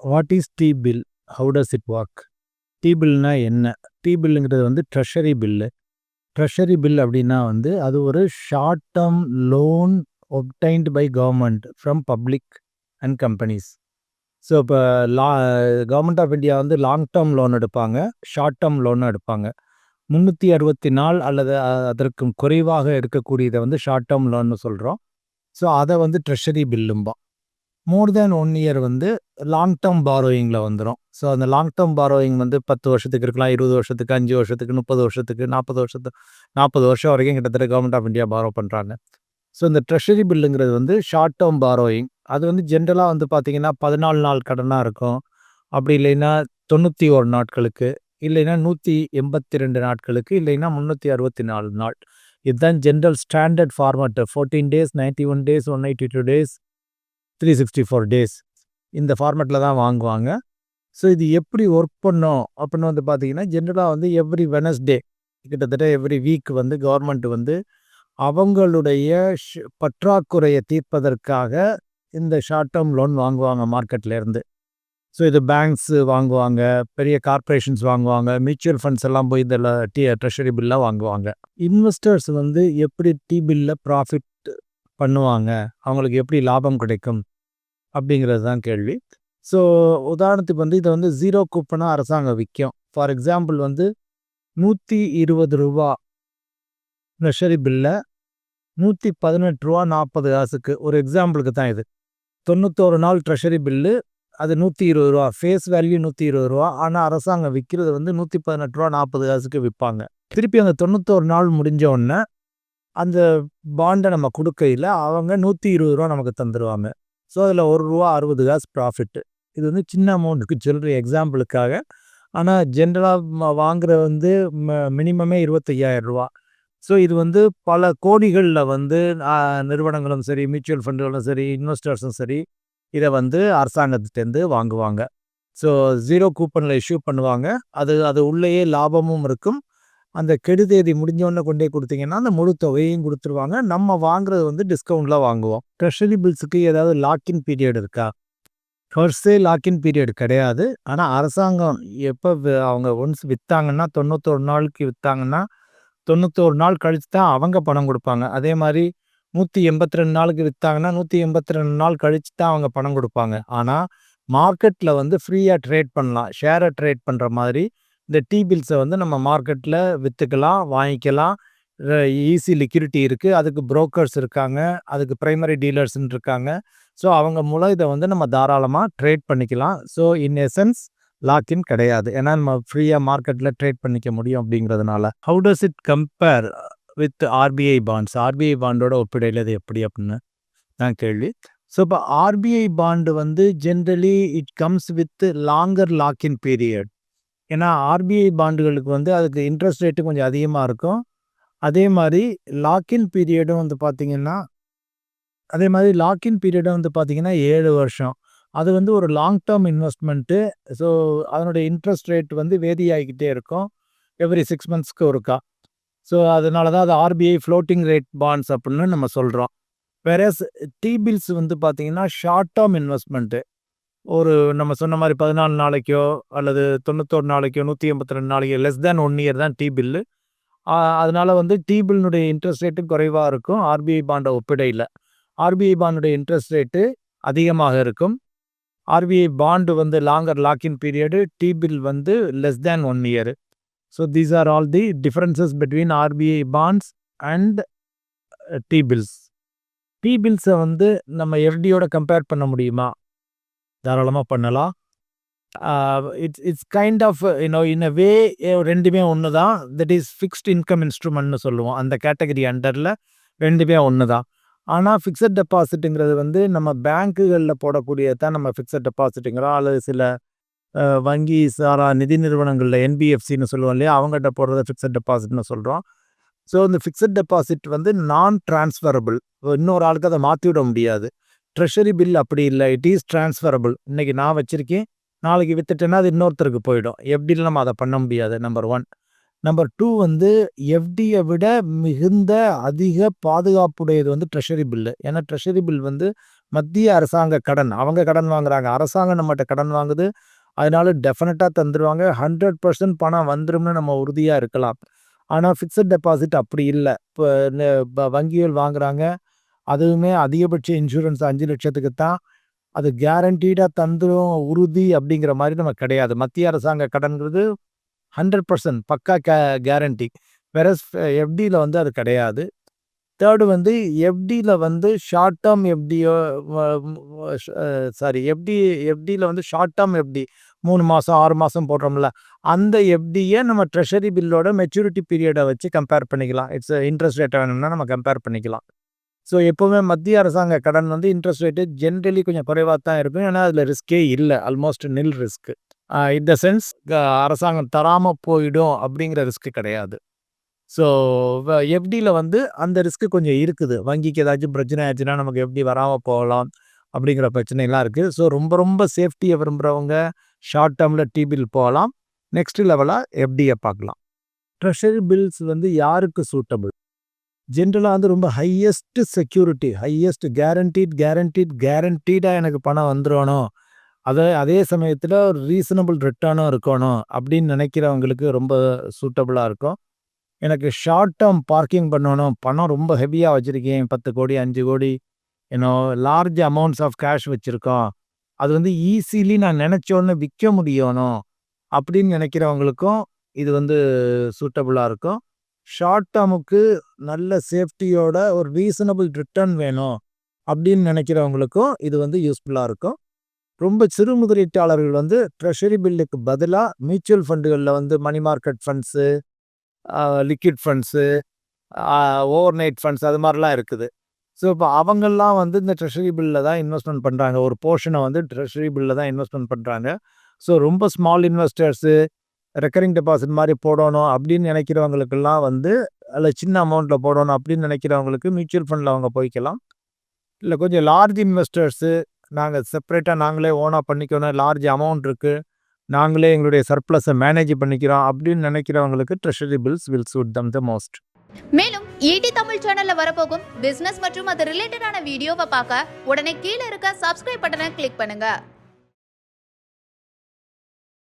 What is T bill how does it work T பில்னா என்ன? T பில்லுங்கிறது வந்து treasury bill treasury bill அப்படின்னா வந்து அது ஒரு short term loan obtained by government from public and companies so இப்போ லா government of India வந்து long term loan எடுப்பாங்க ஷார்ட் டேர்ம் லோன் எடுப்பாங்க. முந்நூற்றி அறுபத்தி நாள் அல்லது அதற்கும் குறைவாக இருக்கக்கூடியதை வந்து ஷார்ட் டேர்ம் லோன்னு சொல்கிறோம் ஸோ அதை வந்து ட்ரெஷரி பில்லும்பா மோர் தேன் ஒன் இயர் வந்து லாங் டேர்ம் பாரோயிங்கில் வந்துடும் ஸோ அந்த லாங் டேர்ம் பாரோயிங் வந்து பத்து வருஷத்துக்கு இருக்கலாம் இருபது வருஷத்துக்கு அஞ்சு வருஷத்துக்கு முப்பது வருஷத்துக்கு நாற்பது வருஷத்துக்கு நாற்பது வருஷம் வரைக்கும் கிட்டத்தட்ட கவர்மெண்ட் ஆஃப் இந்தியா பாரோ பண்ணுறாங்க ஸோ இந்த ட்ரெஷரி பில்லுங்கிறது வந்து ஷார்ட் டேர்ம் பாரோயிங் அது வந்து ஜென்ரலாக வந்து பார்த்தீங்கன்னா பதினாலு நாள் கடனாக இருக்கும். அப்படி இல்லைன்னா தொண்ணூற்றி ஒரு நாட்களுக்கு இல்லைன்னா நூற்றி எண்பத்தி ரெண்டு நாட்களுக்கு இல்லைன்னா முந்நூற்றி அறுபத்தி நாலு நாள். இதுதான் general standard format fourteen days ninety one days one eighty two days three sixty four days இந்த ஃபார்மேட்டில் தான் வாங்குவாங்க. ஸோ இது எப்படி ஒர்க் பண்ணோம் அப்படின்னு வந்து பார்த்தீங்கன்னா ஜென்ரலாக வந்து எவ்ரி வெனஸ்டே கிட்டத்தட்ட எவ்ரி வீக் வந்து கவர்மெண்ட் வந்து அவங்களுடைய பற்றாக்குறையை தீர்ப்பதற்காக இந்த ஷார்ட் டேர்ம் லோன் வாங்குவாங்க மார்க்கெட்லேருந்து ஸோ இது பேங்க்ஸு வாங்குவாங்க பெரிய கார்ப்பரேஷன்ஸ் வாங்குவாங்க மியூச்சுவல் ஃபண்ட்ஸ் எல்லாம் போய் இதில் டி ட்ரெஷரி பில்லாக வாங்குவாங்க. இன்வெஸ்டர்ஸ் வந்து எப்படி டி பில்லில் ப்ராஃபிட் பண்ணுவாங்க? அவங்களுக்கு எப்படி லாபம் கிடைக்கும்? அப்படிங்கிறது தான் கேள்வி. ஸோ உதாரணத்துக்கு வந்து இதை வந்து ஜீரோ கூப்பனாக அரசாங்கம் விற்கும் ஃபார் எக்ஸாம்பிள் வந்து நூற்றி இருபது ரூபா ட்ரெஷரி பில்லை நூற்றி பதினெட்டு ரூபா நாற்பது காசுக்கு. ஒரு எக்ஸாம்பிளுக்கு தான் இது. தொண்ணூத்தோரு நாள் ட்ரெஷரி பில்லு அது நூற்றி இருபது ரூபா. ஃபேஸ் வேல்யூ நூற்றி இருபது ரூபா. ஆனால் அரசாங்கம் விற்கிறது வந்து நூற்றி பதினெட்டு ரூபா நாற்பது காசுக்கு விற்பாங்க. திருப்பி அந்த தொண்ணூத்தோரு நாள் முடிஞ்ச உடனே அந்த பாண்டை நம்ம கொடுக்கையில் அவங்க நூற்றி இருபது ரூபா நமக்கு தந்துடுவாங்க ஸோ அதில் ஒரு ரூபா அறுபது காசு ப்ராஃபிட்டு இது வந்து சின்ன அமௌண்ட்டுக்கு சில்லறை எக்ஸாம்பிளுக்காக ஆனால் ஜென்ரலாக வாங்குற வந்து மினிமமே இருபத்தையாயிரம் ரூபா ஸோ இது வந்து பல கோடிகளில் வந்து நிறுவனங்களும் சரி மியூச்சுவல் ஃபண்டுகளும் சரி இன்வெஸ்டர்ஸும் சரி இதை வந்து அரசாங்கத்திட்டேருந்து வாங்குவாங்க. ஸோ ஜீரோ கூப்பனில் இஷ்யூ பண்ணுவாங்க. அது அது உள்ளேயே லாபமும் இருக்கும். அந்த கெடு தேதி முடிஞ்சோடனே கொண்டே கொடுத்தீங்கன்னா அந்த முழு தொகையும் கொடுத்துருவாங்க. நம்ம வாங்குறது வந்து டிஸ்கவுண்ட்லாம் வாங்குவோம். ட்ரெஷரி பில்ஸுக்கு ஏதாவது லாக்இன் பீரியட் இருக்கா? ஃபர்ஸ்டே லாக்இன் பீரியட் கிடையாது. ஆனால் அரசாங்கம் எப்போ அவங்க ஒன்ஸ் விற்றாங்கன்னா தொண்ணூத்தொரு நாளுக்கு விற்றாங்கன்னா தொண்ணூத்தோரு நாள் கழித்து தான் அவங்க பணம் கொடுப்பாங்க. அதே மாதிரி நூற்றி எண்பத்தி ரெண்டு நாளுக்கு விற்றாங்கன்னா நூற்றி எண்பத்தி ரெண்டு நாள் கழித்து தான் அவங்க பணம் கொடுப்பாங்க. ஆனால் மார்க்கெட்டில் வந்து ஃப்ரீயாக ட்ரேட் பண்ணலாம். ஷேரை ட்ரேட் பண்ணுற மாதிரி இந்த டீ பில்ஸை வந்து நம்ம மார்க்கெட்டில் விற்றுக்கலாம் வாங்கிக்கலாம். ஈஸி லிக்யூரிட்டி இருக்குது அதுக்கு புரோக்கர்ஸ் இருக்காங்க. அதுக்கு ப்ரைமரி டீலர்ஸ்ன்னு இருக்காங்க. ஸோ அவங்க மூலம் இதை வந்து நம்ம தாராளமாக ட்ரேட் பண்ணிக்கலாம். ஸோ இன் எசன்ஸ் லாக்இன் கிடையாது. ஏன்னா நம்ம ஃப்ரீயாக மார்க்கெட்டில் ட்ரேட் பண்ணிக்க முடியும் அப்படிங்கிறதுனால. How does it compare with RBI bonds RBI பாண்டோட ஒப்பிடையில் இது எப்படி அப்படின்னு தான் கேள்வி. ஸோ இப்போ ஆர்பிஐ பாண்டு வந்து generally it comes with longer lock in period ஏன்னா ஆர்பிஐ பாண்டுகளுக்கு வந்து அதுக்கு இன்ட்ரெஸ்ட் ரேட்டு கொஞ்சம் அதிகமாக இருக்கும். அதே மாதிரி லாக்இன் பீரியடும் வந்து பார்த்திங்கன்னா அதே மாதிரி லாக்இன் பீரியடும் வந்து பார்த்திங்கன்னா ஏழு வருஷம். அது வந்து ஒரு லாங் டேர்ம் இன்வெஸ்ட்மெண்ட்டு ஸோ அதனுடைய இன்ட்ரெஸ்ட் ரேட் வந்து வேரி ஆகிக்கிட்டே இருக்கும் எவ்ரி சிக்ஸ் மந்த்ஸ்க்கு ஒருக்கா. ஸோ அதனால தான் அது ஆர்பிஐ ஃப்ளோட்டிங் ரேட் பாண்ட்ஸ் அப்படின்னு நம்ம சொல்கிறோம் வேறஸ் டி பில்ஸ் வந்து பார்த்திங்கன்னா ஷார்ட் டேர்ம் இன்வெஸ்ட்மெண்ட்டு ஒரு நம்ம சொன்ன மாதிரி பதினாலு நாளைக்கோ அல்லது தொண்ணூத்தோரு நாளைக்கோ நூற்றி எண்பத்தி ரெண்டு நாளைக்கோ லெஸ் தேன் ஒன் இயர் தான் டி பில்லு அதனால் வந்து டி பில்னுடைய இன்ட்ரெஸ்ட் ரேட்டு குறைவாக இருக்கும். ஆர்பிஐ பாண்டை ஒப்பிடையில். ஆர்பிஐ பாண்டுடைய இன்ட்ரெஸ்ட் ரேட்டு அதிகமாக இருக்கும். ஆர்பிஐ பாண்டு வந்து longer lock in period T bill வந்து less than one year so these are all the differences between RBI bonds and T bills T பில்ஸை வந்து நம்ம எஃப்டியோட கம்பேர் பண்ண முடியுமா? தாராளமாக பண்ணலாம். It's it's kind of you know in a way ரெண்டுமே ஒன்று தான் தட் இஸ் ஃபிக்ஸ்ட் இன்கம் இன்ஸ்ட்ருமெண்ட்னு சொல்லுவோம். அந்த கேட்டகரி அண்டரில் ரெண்டுமே ஒன்று தான் ஆனால் ஃபிக்ஸட் டெபாசிட்டுங்கிறது வந்து நம்ம பேங்க்குகளில் போடக்கூடியதான் நம்ம ஃபிக்ஸட் டெபாசிட்டுங்கிறோம் அல்லது சில வங்கி சாரா நிதி நிறுவனங்களில் என்பிஎஃப்சின்னு சொல்லுவோம் இல்லையா? அவங்ககிட்ட போடுறத ஃபிக்ஸட் டெபாசிட்னு சொல்கிறோம் ஸோ இந்த ஃபிக்ஸட் டெபாசிட் வந்து நான் டிரான்ஸ்ஃபரபிள் இன்னொரு ஆளுக்கு அதை மாற்றி விட முடியாது. ட்ரெஷரி பில் அப்படி இல்லை இட் இஸ் டிரான்ஸ்ஃபரபிள் இன்னைக்கு நான் வச்சுருக்கேன் நாளைக்கு வித்துட்டேன்னா அது இன்னொருத்தருக்கு போயிடும் எப்படின்னு நம்ம அதை பண்ண முடியாது நம்பர் ஒன் நம்பர் டூ வந்து எஃப்டியை விட மிகுந்த அதிக பாதுகாப்புடையது வந்து ட்ரெஷரி பில்லு ஏன்னா ட்ரெஷரி பில் வந்து மத்திய அரசாங்க கடன். அவங்க கடன் வாங்குறாங்க. அரசாங்கம் நம்மகிட்ட கடன் வாங்குது. அதனால டெஃபினட்டாக தந்துடுவாங்க ஹண்ட்ரட் பர்சன்ட் பணம் வந்துரும்னு நம்ம உறுதியாக இருக்கலாம். ஆனால் ஃபிக்ஸட் டெபாசிட் அப்படி இல்லை இப்போ வங்கிகள் வாங்குறாங்க. அதுவுமே அதிகபட்ச இன்சூரன்ஸ் 5,00,000க்கு தான். அது கேரண்டீடாக தந்துடும் உறுதி அப்படிங்கிற மாதிரி நம்ம கிடையாது. மத்திய அரசாங்க கடன்கிறது ஹண்ட்ரட் பர்சன்ட் பக்கா கே கேரண்டி. வேறஸ் எஃப்டியில் வந்து அது கிடையாது. தேர்டு வந்து எஃப்டியில் வந்து ஷார்ட் டேர்ம் எஃப்டியோ சாரி எஃப்டி எஃப்டியில் வந்து ஷார்ட் டேர்ம் எஃப்டி மூணு மாதம் ஆறு மாதம் போடுறோம்ல. அந்த எஃப்டியை நம்ம ட்ரெஷரி பில்லோட மெச்சூரிட்டி பீரியடை வச்சு கம்பேர் பண்ணிக்கலாம். இட்ஸ் இன்ட்ரெஸ்ட் ரேட்டை வேணும்னா நம்ம கம்பேர் பண்ணிக்கலாம். ஸோ எப்போவுமே மத்திய அரசாங்க கடன் வந்து இன்ட்ரெஸ்ட் ரேட்டு ஜென்ரலி கொஞ்சம் குறைவாக தான் இருக்கும். ஏன்னா அதில் ரிஸ்கே இல்லை ஆல்மோஸ்ட் நில் risk a in the sense அரசாங்கம் தராமல் போயிடும் அப்படிங்கிற ரிஸ்க் கிடையாது. ஸோ வ வந்து அந்த ரிஸ்க்கு கொஞ்சம் இருக்குது. வங்கிக்கு ஏதாச்சும் பிரச்சனை ஆச்சுன்னா நமக்கு எப்படி வராமல் போகலாம். அப்படிங்கிற பிரச்சனைலாம் இருக்குது ஸோ ரொம்ப ரொம்ப சேஃப்டியை விரும்புகிறவங்க ஷார்ட் டேர்மில் டிபில் போகலாம். நெக்ஸ்ட் லெவலாக எஃப்டியை பார்க்கலாம். ட்ரெஷரி பில்ஸ் வந்து யாருக்கு சூட்டபிள்? ஜென்ரலாக வந்து ரொம்ப highest security, highest guaranteed guaranteed கேரண்டீடாக எனக்கு பணம் வந்துடணும் அதை அதே சமயத்தில் ஒரு ரீசனபிள் ரிட்டர்னும் இருக்கணும் அப்படின்னு நினைக்கிறவங்களுக்கு ரொம்ப சூட்டபுளாக இருக்கும். எனக்கு ஷார்ட் டேர்ம் பார்க்கிங் பண்ணணும். பணம் ரொம்ப ஹெவியாக வச்சுருக்கேன் பத்து கோடி, அஞ்சு கோடி ஏன்னோ லார்ஜ் அமௌண்ட்ஸ் ஆஃப் கேஷ் வச்சிருக்கோம். அது வந்து ஈஸிலி நான் நினச்சோன்னு உடனே முடியணும். அப்படின்னு நினைக்கிறவங்களுக்கும் இது வந்து சூட்டபுளாக இருக்கும். ஷார்ட் டேர்முக்கு நல்ல சேஃப்டியோட ஒரு ரீசனபிள் ரிட்டர்ன் வேணும். அப்படின்னு நினைக்கிறவங்களுக்கும் இது வந்து யூஸ்ஃபுல்லாக இருக்கும். ரொம்ப சிறு முதலீட்டாளர்கள் வந்து ட்ரெஷரி பில்லுக்கு பதிலாக மியூச்சுவல் ஃபண்டுகளில் வந்து money market funds, liquid funds, overnight funds அது மாதிரிலாம் இருக்குது. ஸோ இப்போ அவங்கெல்லாம் வந்து இந்த ட்ரெஷரி பில்லில் தான் இன்வெஸ்ட்மெண்ட் பண்ணுறாங்க ஒரு போர்ஷனை வந்து ட்ரெஷரி பில்லில் தான் இன்வெஸ்ட்மெண்ட் பண்ணுறாங்க ஸோ ரொம்ப ஸ்மால் இன்வெஸ்டர்ஸு ரெக்கரிங் டெபாசிட் மாதிரி போடணும் அப்படின்னு நினைக்கிறவங்களுக்கெல்லாம் வந்து அதில் சின்ன அமௌண்ட்டில் போடணும் அப்படின்னு நினைக்கிறவங்களுக்கு மியூச்சுவல் ஃபண்டில் அவங்க போய்க்கலாம். இல்லை கொஞ்சம் லார்ஜ் இன்வெஸ்டர்ஸு நாங்கள் செப்பரேட்டாக நாங்களே ஓனாக பண்ணிக்கணும். லார்ஜ் அமௌண்ட் இருக்குது நாங்களே எங்களுடைய சர்ப்ளஸை மேனேஜ் பண்ணிக்கிறோம் அப்படின்னு நினைக்கிறவங்களுக்கு treasury bills will suit them the most. மேலும் ஈடி தமிழ் சேனல்ல வரப்போகும் பிசினஸ் மற்றும் அது ரிலேட்டடான வீடியோவை பார்க்க உடனே கீழே இருக்க சப்ஸ்கிரைப் பட்டனை கிளிக் பண்ணுங்க